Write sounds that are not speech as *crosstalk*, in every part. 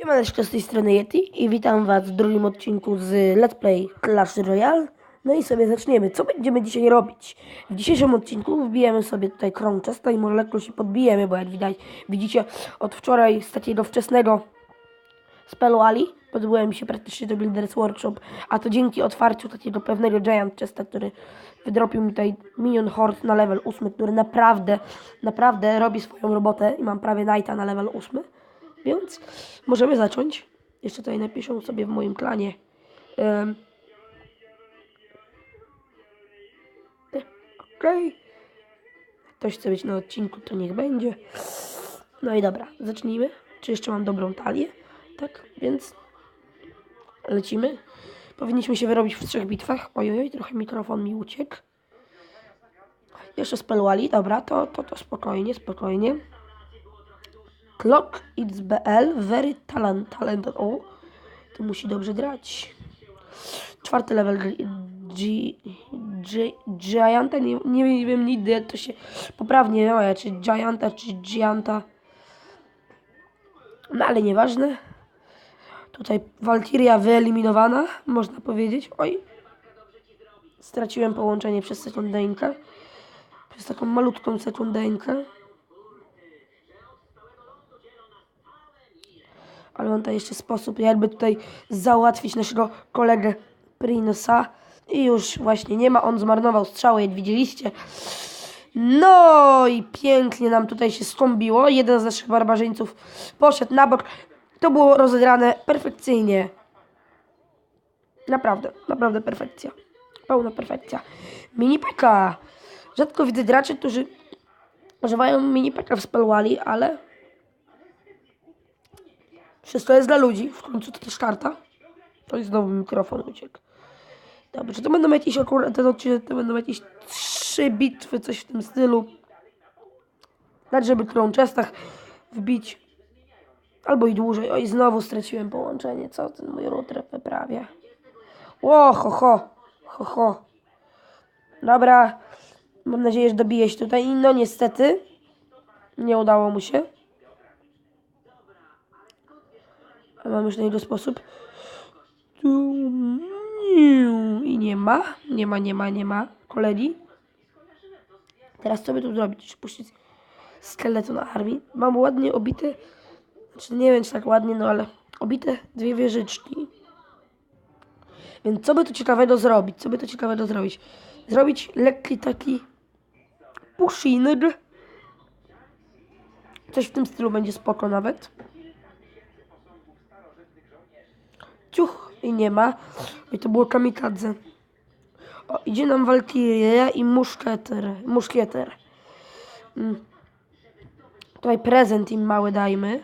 Siemaneczko, z tej strony Yeti i witam was w drugim odcinku z Let's Play Clash Royale. No i sobie zaczniemy. Co będziemy dzisiaj robić? W dzisiejszym odcinku wbijemy sobie tutaj krąg Chesta i może lekko się podbijemy, bo jak widać, widzicie, od wczoraj z takiego wczesnego spelu Ali podbyłem się praktycznie do Builders Workshop, a to dzięki otwarciu takiego pewnego Giant Chesta, który wydropił mi tutaj Minion Horde na level 8, który naprawdę, naprawdę robi swoją robotę i mam prawie Knighta na level 8. Więc możemy zacząć. Jeszcze tutaj napiszę sobie w moim klanie. Um, Okej. Ktoś chce być na odcinku, to niech będzie. No i dobra, zacznijmy. Czy jeszcze mam dobrą talię? Tak, więc lecimy. Powinniśmy się wyrobić w trzech bitwach. Ojoj, trochę mikrofon mi uciekł. Jeszcze speluali, dobra, to, to, to spokojnie, spokojnie. Clock it's BL, very talent, talented. O, to musi dobrze grać. Czwarty level G, G, Gianta, nie, nie wiem nigdy to się poprawnie mawia, czy Gianta, czy Gianta. No ale nieważne. Tutaj Valkyria wyeliminowana, można powiedzieć. Oj. Straciłem połączenie przez sekundeńkę. Przez taką malutką sekundeńkę. Ale mam tutaj jeszcze sposób, jakby tutaj załatwić naszego kolegę Prince'a. I już właśnie nie ma, on zmarnował strzałę, jak widzieliście. No i pięknie nam tutaj się skąbiło. Jeden z naszych barbarzyńców poszedł na bok. To było rozegrane perfekcyjnie. Naprawdę, naprawdę perfekcja. Pełna perfekcja. Mini peka. Rzadko widzę graczy, którzy używają mini peka w spelwali, ale wszystko jest dla ludzi. W końcu to też karta. To jest znowu mikrofon uciekł. Dobrze, to będą jakieś akurat ten odcinek, to będą jakieś trzy bitwy, coś w tym stylu. Dać, żeby którą czestach wbić. Albo i dłużej. Oj, znowu straciłem połączenie. Co ten mój router wyprawia? Ło, ho, ho. Ho, ho. Dobra. Mam nadzieję, że dobije się tutaj. No niestety. Nie udało mu się. A mam już na niego sposób. Tu, I nie ma. Nie ma, nie ma, nie ma. Kolegi. Teraz co by tu zrobić? Czy puścić skeleton armii? Mam ładnie obite. Znaczy nie wiem czy tak ładnie, no ale obite dwie wieżyczki. Więc co by tu ciekawego zrobić? Co by tu ciekawego zrobić? Zrobić lekki taki pushinig. Coś w tym stylu będzie spoko nawet. Ciuch i nie ma. I to było kamikadze. O, idzie nam Valkyria i muszkieter. Muszkieter. Mm. Tutaj prezent im mały dajmy.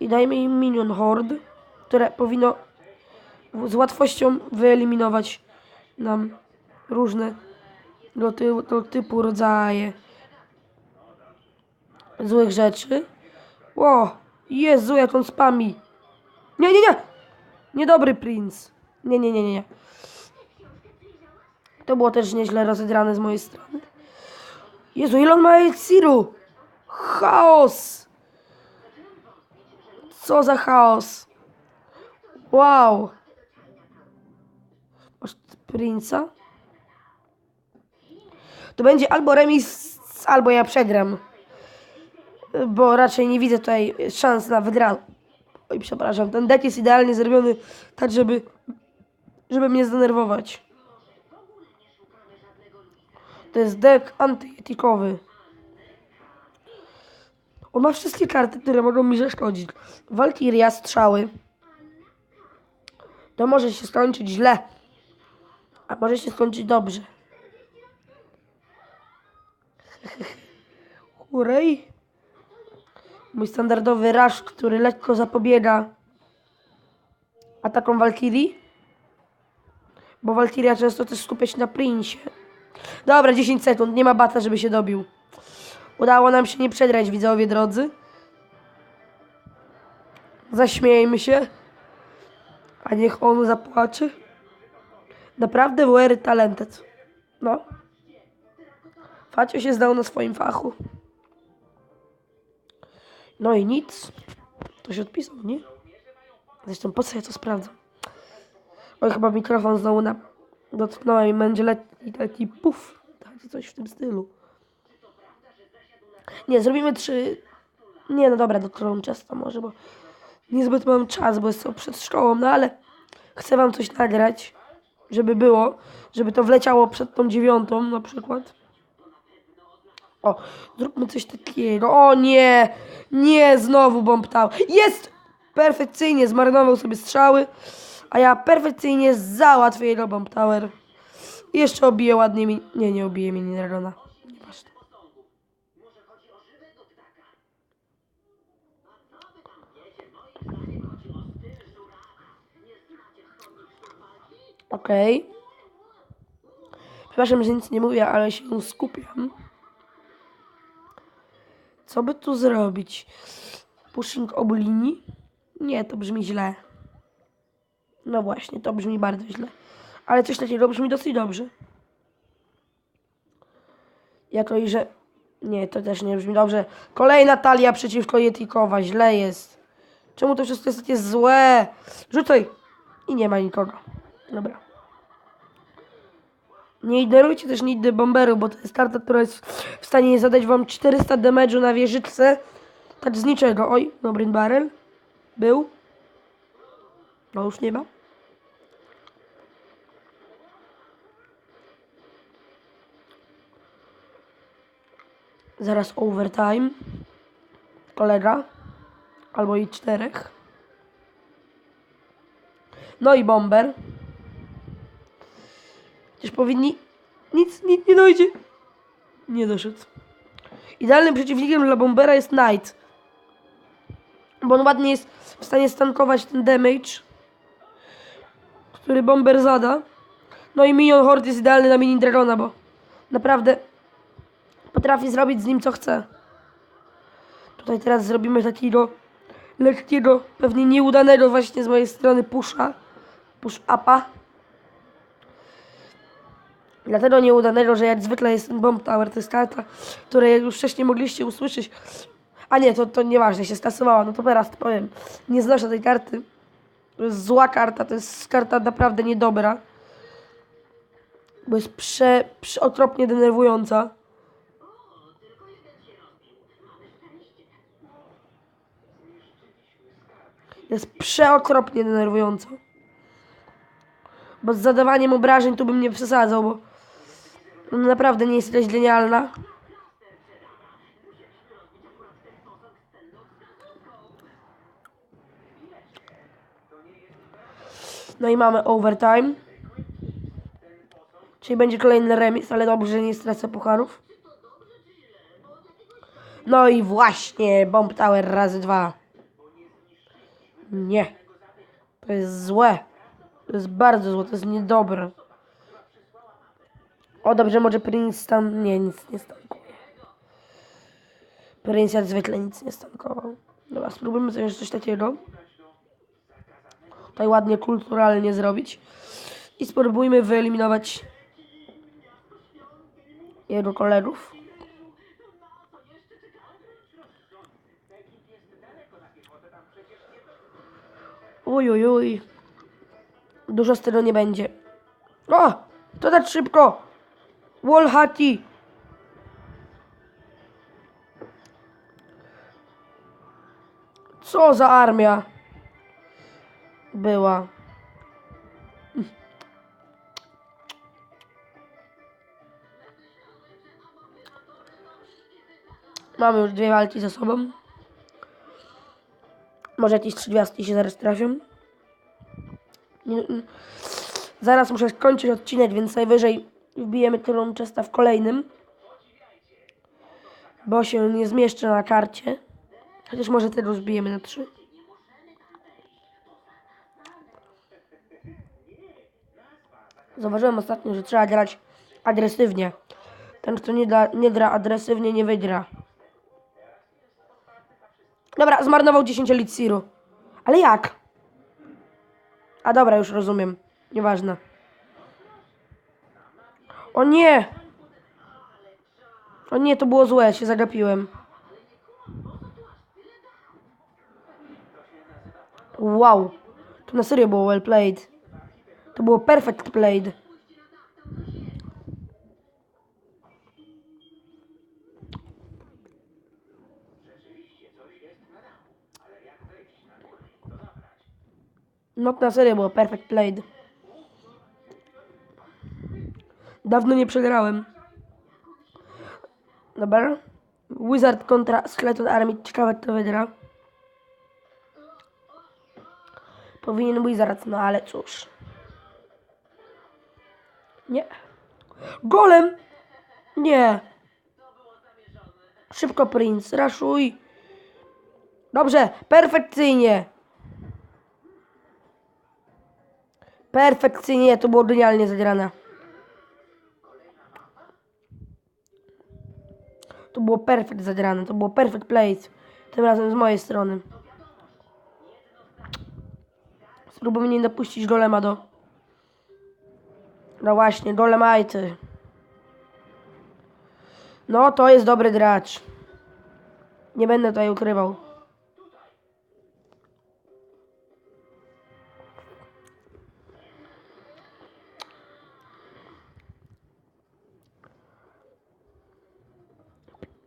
I dajmy im Minion Horde, które powinno z łatwością wyeliminować nam różne do, ty, do typu rodzaje złych rzeczy. Ło, Jezu, jak on spami. Nie, nie, nie! Niedobry princ. Nie, nie, nie, nie. To było też nieźle rozegrane z mojej strony. Jezu, ile on ma eliksiru? Chaos! Co za chaos? Wow! Masz princa? To będzie albo remis, albo ja przegram. Bo raczej nie widzę tutaj szans na wygraną. Oj, przepraszam, ten deck jest idealnie zrobiony tak, żeby, żeby mnie zdenerwować. To jest deck antyetikowy. On ma wszystkie karty, które mogą mi zaszkodzić. Valkyria, strzały. To może się skończyć źle. A może się skończyć dobrze. *laughs* Hurej. Mój standardowy rush, który lekko zapobiega atakom Valkyrii. Bo Valkyria często też skupia się na Princie. Dobra, 10 sekund. Nie ma bata, żeby się dobił. Udało nam się nie przedrać, widzowie drodzy. Zaśmiejmy się. A niech on zapłacze. Naprawdę very talented. No. Facio się zdał na swoim fachu. No i nic. To się odpisał, nie? Zresztą po co ja to sprawdzam? Oj, chyba mikrofon znowu na... dotknąłem i będzie leci taki puf. Taki coś w tym stylu. Nie, zrobimy trzy... Nie, no dobra, do Tronchesta może, bo niezbyt mam czas, bo jest to przed szkołą, no ale chcę wam coś nagrać, żeby było, żeby to wleciało przed tą dziewiątą na przykład. O, zróbmy coś takiego. O nie! Nie, znowu bomb tower. Jest! Perfekcyjnie zmarnował sobie strzały, a ja perfekcyjnie załatwię jego bomb tower. I jeszcze obiję ładnie mi... Nie, nie obiję mi Dragona. Nieważne. Okej. Przepraszam, że nic nie mówię, ale się skupiam. Co by tu zrobić? Pushing obu linii? Nie, to brzmi źle. No właśnie, to brzmi bardzo źle. Ale coś takiego brzmi dosyć dobrze. Jako i że... Nie, to też nie brzmi dobrze. Kolejna talia przeciwko Jetikowa. Źle jest. Czemu to wszystko jest takie złe? Rzucaj! I nie ma nikogo. Dobra. Nie ignorujcie też nigdy bomberu, bo to jest karta, która jest w stanie zadać wam 400 damage'u na wieżyczce. Tak z niczego. Oj, dobry barrel. Był. No już nie ma. Zaraz overtime. Kolega. Albo i czterech. No i bomber. Przecież powinni... Nic, nic nie dojdzie. Nie doszedł. Idealnym przeciwnikiem dla bombera jest Knight. Bo on ładnie jest w stanie stankować ten damage, który bomber zada. No i Minion Horde jest idealny na Mini Dragona, bo naprawdę potrafi zrobić z nim co chce. Tutaj teraz zrobimy takiego lekkiego, pewnie nieudanego właśnie z mojej strony pusha. Push upa. Dlatego nieudanego, że jak zwykle jest Bomb Tower, to jest karta, której już wcześniej mogliście usłyszeć. A nie, to, to nieważne, się skasowała, no to teraz powiem. Nie znoszę tej karty. To jest zła karta, to jest karta naprawdę niedobra. Bo jest prze, przeokropnie denerwująca. Jest przeokropnie denerwująca. Bo z zadawaniem obrażeń tu bym nie przesadzał, bo ona naprawdę nie jest jakaś genialna. No i mamy overtime. Czyli będzie kolejny remis, ale dobrze, że nie stracę pucharów. No i właśnie, Bomb Tower razy dwa. Nie. To jest złe. To jest bardzo złe, to jest niedobre. O, dobrze, może Prince tam... Nie, nic nie stankuje. Prince jak zwykle nic nie stankował. Dobra, spróbujmy jeszcze coś takiego. Tutaj ładnie, kulturalnie zrobić. I spróbujmy wyeliminować jego kolegów. Uj, uj, uj. Dużo z tego nie będzie. O! To tak szybko! Wolhati! Co za armia była? Mamy już dwie walki za sobą. Może jakieś trzy gwiazdki się zaraz trafią. Zaraz muszę skończyć odcinek, więc najwyżej wbijemy Tronchesta w kolejnym. Bo się nie zmieszczę na karcie. Chociaż może tego zbijemy na trzy. Zauważyłem ostatnio, że trzeba grać agresywnie. Ten, kto nie, da, nie gra agresywnie, nie wygra. Dobra, zmarnował 10 eliksiru. Ale jak? A dobra, już rozumiem. Nieważne. O nie! O nie, to było złe, się zagapiłem. Wow. To na serio było well played. To było perfect played. No to na serio było perfect played. Dawno nie przegrałem. Dobra. Wizard kontra Skeleton Army. Ciekawe kto wygra. Powinien Wizard, no ale cóż. Nie. Golem! Nie. Szybko Prince, raszuj. Dobrze, perfekcyjnie. Perfekcyjnie, to było genialnie zagrane. To było perfekt zagrane, to było perfect place. Tym razem z mojej strony. Spróbuję nie dopuścić golema do... No właśnie, golemajty. No, to jest dobry gracz. Nie będę tutaj ukrywał.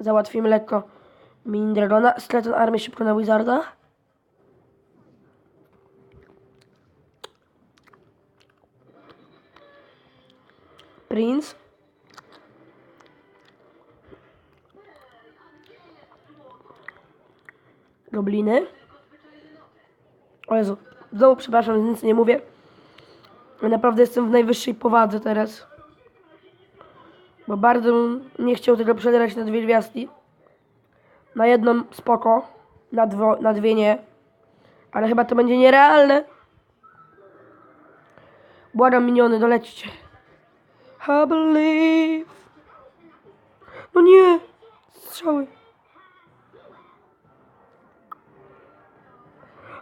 Załatwimy lekko Mini Dragona. Skeleton armię szybko na Wizarda. Prince. Gobliny. O Jezu, znowu przepraszam, nic nie mówię. Naprawdę jestem w najwyższej powadze teraz. Bo bardzo bym nie chciał tego przegrać na dwie gwiazdki. Na jedną spoko, na, dwo, na dwie nie. Ale chyba to będzie nierealne. Błagam miniony, dolećcie. I believe. No nie! Strzały.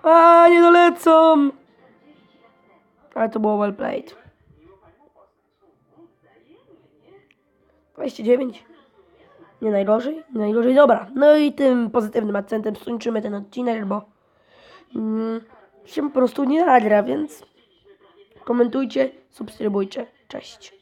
A, nie dolecą! Ale to było well played. 29. Nie najgorzej, nie najgorzej. Dobra, no i tym pozytywnym akcentem skończymy ten odcinek, bo mm, się po prostu nie nagra, więc komentujcie, subskrybujcie. Cześć.